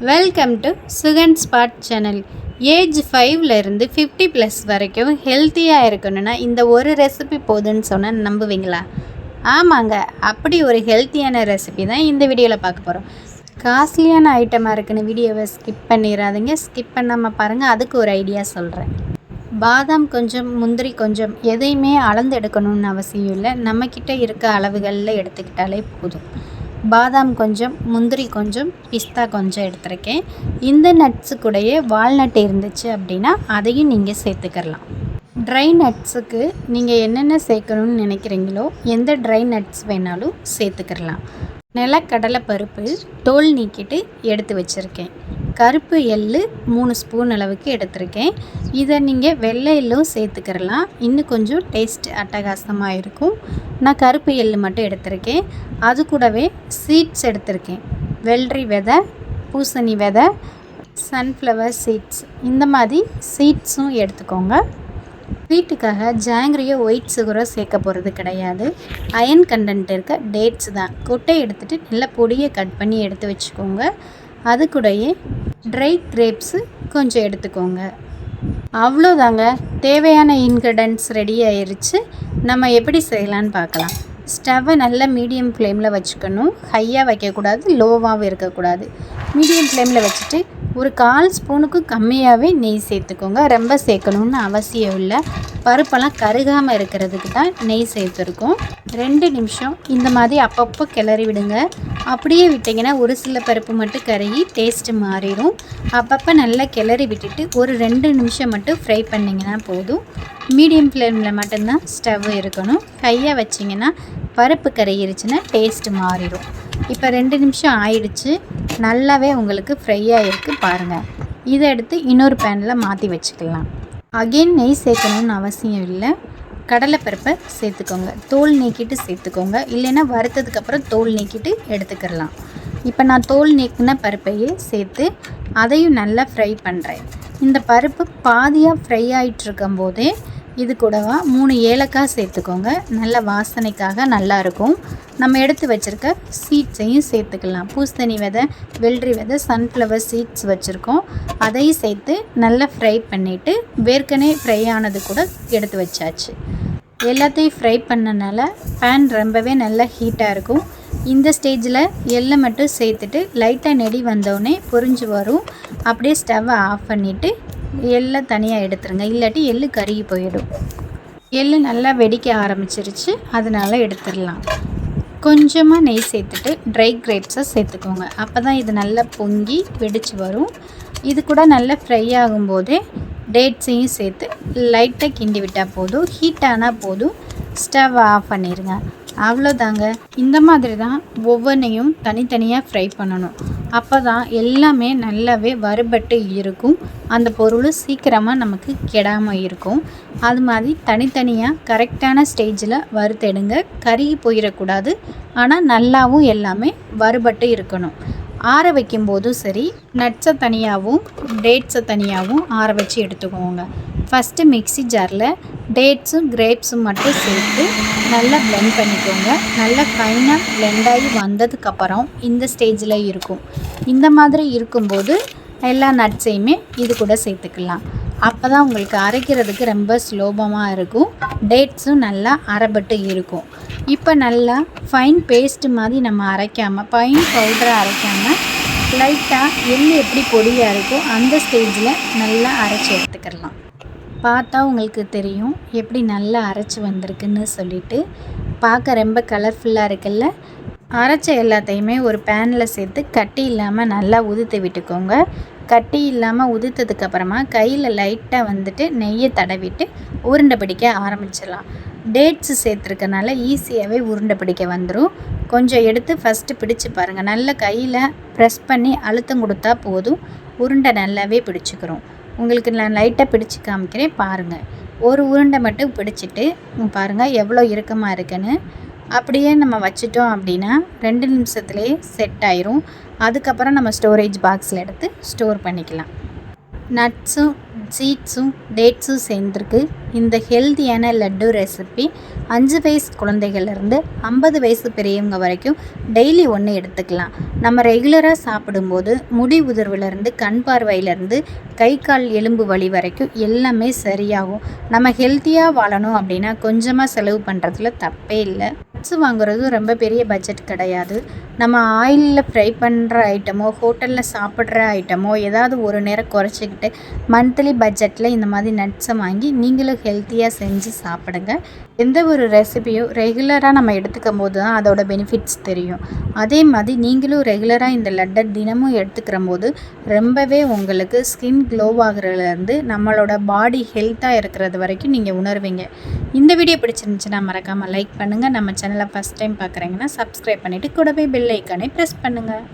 Welcome to Sugan spot channel age ஃபைவ்லேருந்து fifty plus வரைக்கும் ஹெல்த்தியாக இருக்கணும்னா இந்த ஒரு ரெசிபி போதுன்னு சொன்னால் நம்புவீங்களா? ஆமாங்க. அப்படி ஒரு ஹெல்த்தியான ரெசிபி தான் இந்த வீடியோவில் பார்க்க போகிறோம் காஸ்ட்லியான ஐட்டமாக இருக்குன்னு வீடியோவை ஸ்கிப் பண்ணிடாதீங்க ஸ்கிப் பண்ணாமல் பாருங்கள் அதுக்கு ஒரு ஐடியா சொல்கிறேன் பாதாம் கொஞ்சம் முந்திரி கொஞ்சம் எதையுமே அளந்து எடுக்கணும்னு அவசியம் இல்லை. நம்மக்கிட்ட இருக்க அளவுகளில் எடுத்துக்கிட்டாலே போதும். பாதாம் கொஞ்சம் முந்திரி கொஞ்சம் பிஸ்தா கொஞ்சம் எடுத்திருக்கேன். இந்த நட்ஸு கூடயே வால்நட் இருந்துச்சு அப்படின்னா அதையும் நீங்கள் சேர்த்துக்கிறலாம் ட்ரை நட்ஸுக்கு நீங்கள் என்னென்ன சேர்க்கணும்னு நினைக்கிறீங்களோ எந்த ட்ரை நட்ஸ் வேணாலும் சேர்த்துக்கிறலாம் நிலக்கடலை பருப்பு தோல் நீக்கிட்டு எடுத்து வச்சுருக்கேன். கருப்பு எள்ளு மூணு ஸ்பூன் அளவுக்கு எடுத்திருக்கேன். இதை நீங்கள் வெள்ளை எள்ளும் சேர்த்துக்கிறலாம் இன்னும் கொஞ்சம் டேஸ்ட் அட்டகாசமாக இருக்கும். நான் கருப்பு எள்ளு மட்டும் எடுத்திருக்கேன். அது கூடவே சீட்ஸ் எடுத்திருக்கேன். வெள்ளரி விதை பூசணி விதை சன்ஃப்ளவர் சீட்ஸ் இந்த மாதிரி சீட்ஸும் எடுத்துக்கோங்க. ஸ்வீட்டுக்காக ஜாங்கிரியோ ஒயிட் சுகரோ சேர்க்க போகிறது கிடையாது. அயன் கண்டென்ட் இருக்க டேட்ஸ் தான். கொட்டை எடுத்துகிட்டு நல்லா பொடியை கட் பண்ணி எடுத்து வச்சுக்கோங்க. அது கூடயே ட்ரை கிரேப்ஸு கொஞ்சம் எடுத்துக்கோங்க. அவ்வளோதாங்க. தேவையான இன்க்ரீடியன்ட்ஸ் ரெடி ஆயிடுச்சு நம்ம எப்படி செய்யலான்னு பார்க்கலாம். ஸ்டவ்வை நல்லா மீடியம் ஃப்ளேமில் வச்சுக்கணும். ஹையாக வைக்கக்கூடாது லோவாகவும் இருக்கக்கூடாது. மீடியம் ஃப்ளேமில் வச்சுட்டு ஒரு கால் ஸ்பூனுக்கும் கம்மியாகவே நெய் சேர்த்துக்கோங்க. ரொம்ப சேர்க்கணுன்னு அவசியம் இல்லை. பருப்பெல்லாம் கருகாமல் இருக்கிறதுக்கு தான் நெய் சேர்த்துருக்கோம். ரெண்டு நிமிஷம் இந்த மாதிரி அப்பப்போ கிளறி விடுங்க. அப்படியே விட்டிங்கன்னா ஒரு சில பருப்பு மட்டும் கருகி டேஸ்ட்டு மாறிடும். அப்பப்போ நல்லா கிளறி விட்டுட்டு ஒரு ரெண்டு நிமிஷம் மட்டும் ஃப்ரை பண்ணிங்கன்னா போதும். மீடியம் ஃப்ளேமில் மட்டும்தான் ஸ்டவ் இருக்கணும். கையாக வச்சிங்கன்னா பருப்பு கரையிருச்சுன்னா டேஸ்ட்டு மாறிடும். இப்போ ரெண்டு நிமிஷம் ஆயிடுச்சு. நல்லாவே உங்களுக்கு ஃப்ரை ஆகிருக்கு பாருங்கள் இதை எடுத்து இன்னொரு பேனில் மாற்றி வச்சுக்கலாம். அகெயின் நெய் சேர்க்கணுன்னு அவசியம் இல்லை. கடலைப்பருப்பை சேர்த்துக்கோங்க. தோல் நீக்கிட்டு சேர்த்துக்கோங்க. இல்லைன்னா வறுத்ததுக்கப்புறம் தோல் நீக்கிட்டு எடுத்துக்கிடலாம் இப்போ நான் தோல் நீக்கின பருப்பையே சேர்த்து அதையும் நல்லா ஃப்ரை பண்ணுறேன் இந்த பருப்பு பாதியாக ஃப்ரை ஆகிட்டு இருக்கும்போதே இது கூடவா? மூணு ஏலக்காய் சேர்த்துக்கோங்க. நல்ல வாசனைக்காக நல்லாயிருக்கும் நம்ம எடுத்து வச்சுருக்க சீட்ஸையும் சேர்த்துக்கலாம். பூசணி விதை வெள்ளரி விதை சன்ஃப்ளவர் சீட்ஸ் வச்சுருக்கோம். அதையும் சேர்த்து நல்லா ஃப்ரை பண்ணிவிட்டு வேர்க்கனே ஃப்ரை ஆனது கூட எடுத்து வச்சாச்சு. எல்லாத்தையும் ஃப்ரை பண்ணனால பேன் ரொம்பவே நல்லா ஹீட்டாக இருக்கும். இந்த ஸ்டேஜில் எள்ளை மட்டும் சேர்த்துட்டு லைட்டாக நெடி வந்தோடனே பொரிஞ்சு வரும். அப்படியே ஸ்டவ்வை ஆஃப் பண்ணிவிட்டு எள்ளை தனியாக எடுத்துருங்க. இல்லாட்டி எள்ளு கருகி போயிடும். எள்ளு நல்லா வெடிக்க ஆரம்பிச்சிருச்சு. அதனால் எடுத்துடலாம். கொஞ்சமாக நெய் சேர்த்துட்டு ட்ரை கிரேப்ஸை சேர்த்துக்கோங்க. அப்போ தான் இது நல்லா பொங்கி வெடிச்சு வரும். இது கூட நல்லா ஃப்ரை ஆகும்போதே டேட்ஸையும் சேர்த்து லைட்டாக கிண்டி விட்டால் போதும். ஹீட் ஆனால் போதும். ஸ்டவ் ஆஃப் பண்ணிடுங்க அவ்வளோதாங்க இந்த மாதிரி தான் ஒவ்வொன்றையும் தனித்தனியாக ஃப்ரை பண்ணணும். அப்போ தான் எல்லாமே நல்லாவே வறுபட்டு இருக்கும். அந்த பொருள் சீக்கிரமாக நமக்கு கெடாமல் இருக்கும். அது மாதிரி தனித்தனியாக கரெக்டான ஸ்டேஜில் வறுத்தெடுங்க. கருகி போயிடக்கூடாது. ஆனால் நல்லாவும் எல்லாமே வறுபட்டு இருக்கணும். ஆற வைக்கும்போதும் சரி நட்ஸை தனியாகவும் டேட்ஸை தனியாகவும் ஆற வச்சு எடுத்துக்கோங்க. ஃபஸ்ட்டு மிக்சி ஜாரில் டேட்ஸும் கிரேப்ஸும் மட்டும் சேர்த்து நல்லா பிளெண்ட் பண்ணிக்கோங்க. நல்லா ஃபைனாக பிளெண்ட் ஆகி வந்ததுக்கப்புறம் இந்த ஸ்டேஜில் இருக்கும். இந்த மாதிரி இருக்கும்போது எல்லா நட்ஸையுமே இது கூட சேர்த்துக்கலாம். அப்போ தான் உங்களுக்கு அரைக்கிறதுக்கு ரொம்ப சுலோபமாக இருக்கும். டேட்ஸும் நல்லா அரைப்பட்டு இருக்கும். இப்போ நல்லா ஃபைன் பேஸ்ட் மாதிரி நம்ம அரைக்காமல் ஃபைன் பவுடரை அரைக்காமல் லைட்டாக எள்ளு எப்படி பொடியாக இருக்கோ அந்த ஸ்டேஜில் நல்லா அரைச்சி எடுத்துக்கிடலாம் பார்த்தா உங்களுக்கு தெரியும் எப்படி நல்லா அரைச்சி வந்திருக்குன்னு சொல்லிட்டு. பார்க்க ரொம்ப கலர்ஃபுல்லாக இருக்குல்ல? அரைச்ச எல்லாத்தையுமே ஒரு பேனில் சேர்த்து கட்டி இல்லாமல் நல்லா உதுத்து விட்டுக்கோங்க. கட்டி இல்லாமல் உதுத்ததுக்கப்புறமா கையில் லைட்டாக வந்துட்டு நெய்யை தடவிட்டு உருண்டை பிடிக்க ஆரம்பிச்சிடலாம். டேட்ஸ் சேர்த்துருக்கனால ஈஸியாகவே உருண்டை பிடிக்க வந்துடும் கொஞ்சம் எடுத்து ஃபஸ்ட்டு பிடிச்சு பாருங்கள் நல்லா கையில் ப்ரெஸ் பண்ணி அழுத்தம் கொடுத்தா போதும். உருண்டை நல்லாவே பிடிச்சிக்கிறோம். உங்களுக்கு நான் லைட்டாக பிடிச்சி காமிக்கிறேன் பாருங்கள் ஒரு உருண்டை மட்டும் பிடிச்சிட்டு பாருங்கள் எவ்வளோ இறுக்கமாக இருக்குன்னு. அப்படியே நம்ம வச்சிட்டோம் அப்படின்னா ரெண்டு நிமிஷத்துலேயே செட் ஆயிரும். அதுக்கப்புறம் நம்ம ஸ்டோரேஜ் பாக்ஸில் எடுத்து ஸ்டோர் பண்ணிக்கலாம். நட்ஸும் சீட்ஸும் டேட்ஸும் சேர்ந்துருக்கு. இந்த ஹெல்த்தியான லட்டு ரெசிபி அஞ்சு வயசு குழந்தைகள்லேருந்து ஐம்பது வயசு பெரியவங்க வரைக்கும் டெய்லி ஒன்று எடுத்துக்கலாம். நம்ம ரெகுலராக சாப்பிடும்போது முடி உதிர்வுலேருந்து கண் பார்வையிலேருந்து கை கால் எலும்பு வலி வரைக்கும் எல்லாமே சரியாகும். நம்ம ஹெல்த்தியாக வாழணும் அப்படின்னா கொஞ்சமாக செலவு பண்ணுறதுல தப்பே இல்லை. நட்ஸ் வாங்குறதும் ரொம்ப பெரிய பட்ஜெட் கிடையாது. நம்ம ஆயிலில் ஃப்ரை பண்ணுற ஐட்டமோ ஹோட்டலில் சாப்பிட்ற ஐட்டமோ ஏதாவது ஒரு நேரம் குறைச்சிக்கிட்டு மந்த்லி பட்ஜெட்டில் இந்த மாதிரி நட்ஸை வாங்கி நீங்களும் ஹெல்த்தியாக செஞ்சு சாப்பிடுங்க. எந்த ஒரு ரெசிபியும் ரெகுலராக நம்ம எடுத்துக்கும் போது தான் அதோட பெனிஃபிட்ஸ் தெரியும். அதே மாதிரி நீங்களும் ரெகுலராக இந்த லட்டை தினமும் எடுத்துக்கிற போது ரொம்பவே உங்களுக்கு ஸ்கின் க்ளோவாகிறதுலேருந்து நம்மளோட பாடி ஹெல்த்தாக இருக்கிறது வரைக்கும் நீங்கள் உணர்வீங்க. இந்த வீடியோ பிடிச்சிருந்துச்சுன்னா மறக்காமல் லைக் பண்ணுங்கள் நம்ம சேனலை ஃபஸ்ட் டைம் பார்க்குறீங்கன்னா சப்ஸ்கிரைப் பண்ணிவிட்டு கூடவே பெல் ஐக்கானை ப்ரெஸ் பண்ணுங்கள்